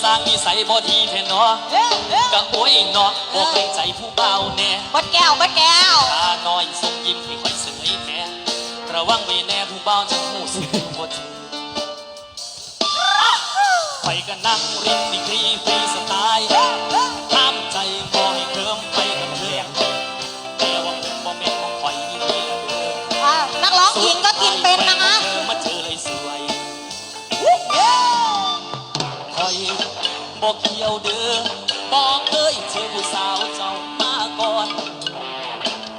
นี่สร้างนิสัยบ่ดีแท้เนาะเอ้ยเอ้ยก็โอ้ยเนาะบ่เกรงใจผู้เบาแน่บดแก้วบดแก้ว ตาน้อยส่งยิ้มให้ค่อยเสยแน่ระวังไว้แน่ผู้เบาจะหูสึกบ่ถือไปก็นั่งริมดีกรีฟรี บอกเด้อบอกเคยเจอผู้สาวเจ้ามาก่อน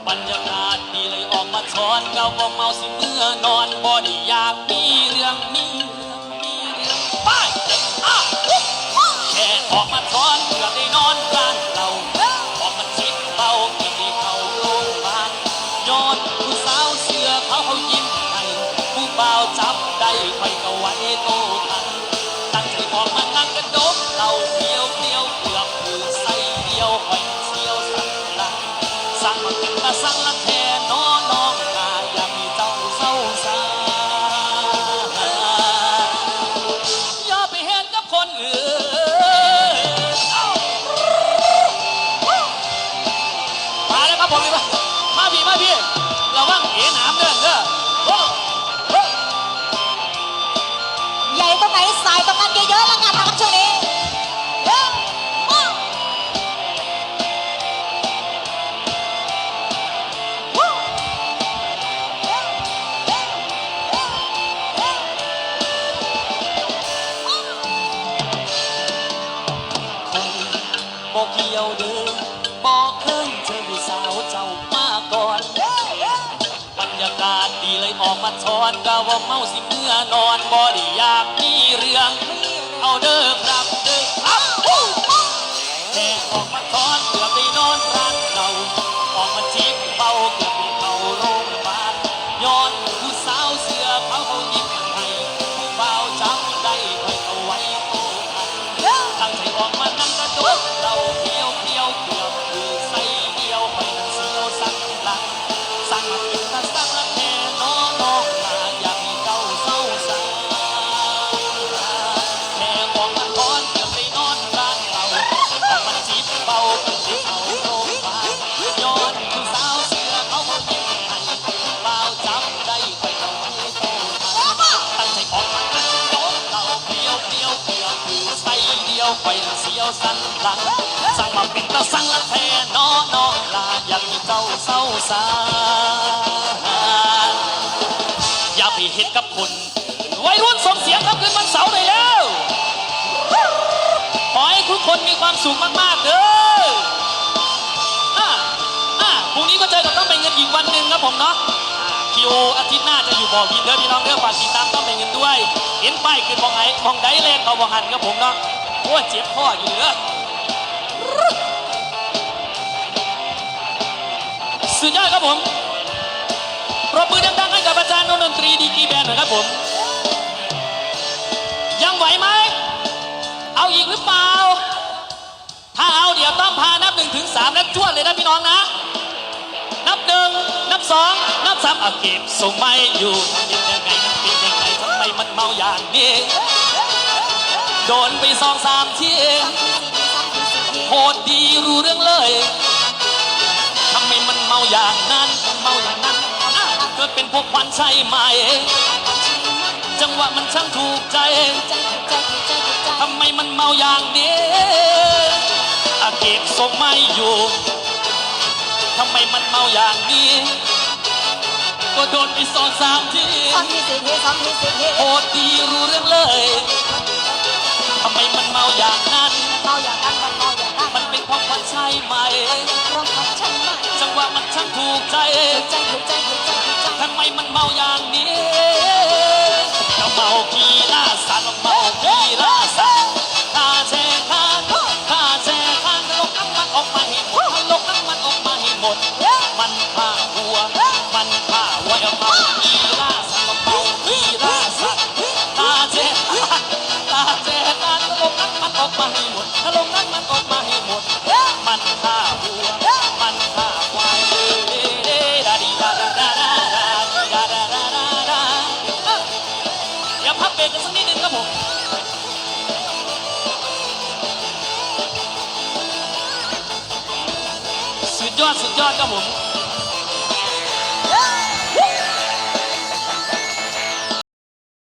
บรรยากาศดีเลยออกมาช้อนเกาก็เมาสิเมื่อนอนบ่ได้อยากมีเรื่องมีเรื่องมีเรื่องไปอ้าวแค่ออกมาช้อนเกือได้นอนร้านเราออกมาชิดเบาเกือบได้เข้าโรงพยาบาลยอนผู้สาวเสือเขาเขายิ้มให้ผู้บ่าวจับได้คอยก็ไว้โต สังมาสั่งละแท่น้องน้องกาอย่ามีเจ้าเศร้าสาอย่าไปเห็นกับคนอื่นมาแล้วครับผมพี่มาพี่มาพี่ระวังเอ๋หนามเด้อเด้อโอ้โอ้ใหญ่ตรงไหนสายตรงนั้นเยอะๆแล้วกันนะครับช่วงนี้ บอกเกี่ยวเดิมบอกเคยเจอผู้สาวเจ้ามาก่อนบรรยากาศดีเลยออกมาช้อนกะว่าเมาสิเมื่อนอนบ่ได้อยากมีเรื่องเอาเด้อ สันหลังสั่งมาเป็นตะสั่งละแทน้อน้องลาอยากเจ้าเศร้าสาอย่าไปเห็นกับคนวัยรุ่นส่งเสียงครับคืนวันเสาร์เลยแล้วขอให้ทุกคนมีความสุขมากๆเด้ออะอะพรุ่งนี้ก็เจอกับต้องเป็นเงินอีกวันหนึ่งครับผมเนาะคิวอาทิตย์หน้าจะอยู่บ่อวินเด้อพี่น้องเด้อฝากติดตามต้องเป็นเงินด้วย เห็นป้ายคือมองไอ้มองไดเลนเขาบอกหันครับผมเนาะ โอ้เจ็บข้ออยู่เด้อสุดยอดครับผมปรบมือดังๆให้กับอาจารย์ดนตรีดีกีแบนหน่อยครับผม ยังไหวไหม เอาอีกหรือเปล่า ถ้าเอาเดี๋ยวต้องพานับหนึ่งถึงสามแล้วจวดเลยนะพี่น้องนะ นับหนึ่งนับสองนับสามเอาเก็บส่งไม่อยู่ยังยังไงมันเป็นยังไงทำไมมันเมาอย่างนี้ โดนไปสองสามทีโหดดีรู้เรื่องเลยทำไมมันเมาอย่างนั้นมันเมาอย่างนั้นอะเกิดเป็นพวกควันใช่ไหม จังหวะมันช่างถูกใจทำไมมันเมาอย่างนี้อาเก็บทรงไม่อยู่ทำไมมันเมาอย่างนี้ ก็โดนไปสองสามทีสองทีสี่ทีสองทีสี่ทีโหดดีรู้เรื่องเลย อย่างนั้นเมาอย่างนั้นมันเมาอย่างนั้นมันเป็นความควันใช่ไหมร้องของฉันไหมจังหวะมันช่างถูกใจใจถูกใจถูกใจถูกใจทำไมมันเมาอย่างนี้ก็เมาขี้ล่าสัตว์เมาขี้ล่าสัตว์ข้าแช่ข้าข้าแช่ข้าลกน้ำมันออกมาให้หมดลกน้ำมันออกมาให้หมด อกมาให้หมด ถ้าลงนั้นมันออกมาให้หมด มันฆ่าวัว มันฆ่าควายเด้เด้ดาดีดาดาดาดาดาดีาดาดาดาดาอย่าพับเบรกกันสักนิดนึงครับผมสุดยอดสุดยอดครับผม